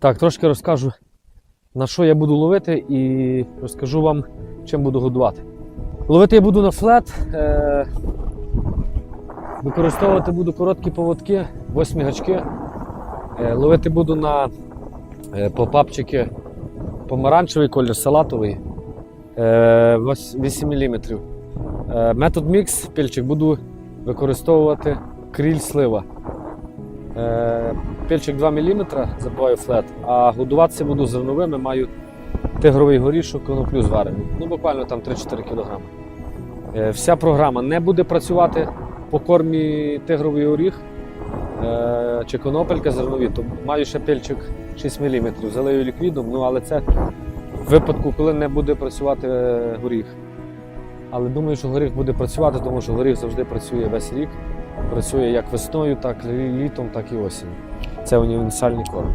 Так, трошки розкажу, на що я буду ловити, і розкажу вам, чим буду годувати. Ловити я буду на флет. Е- використовувати буду короткі поводки, восьмі гачки. Е- ловити буду на е- попапчики помаранчевий колір, салатовий. Е- 8 мм. Е- метод мікс пільчик буду використовувати кріль слива. Е, Пільчик 2 мм, забиваю флет, а годуватися буду зерновими, маю тигровий горішок, коноплю зварений. Ну, буквально там 3-4 кг. Е, Вся програма не буде працювати по кормі тигровий оріг е, чи конопелька зернові, то маю ще пільчик 6 мм, залию ліквідом, ну але це в випадку, коли не буде працювати горіх. Але думаю, що горіх буде працювати, тому що горіх завжди працює весь рік. Працює як весною, так і літом, так і осінь. Це універсальний корм.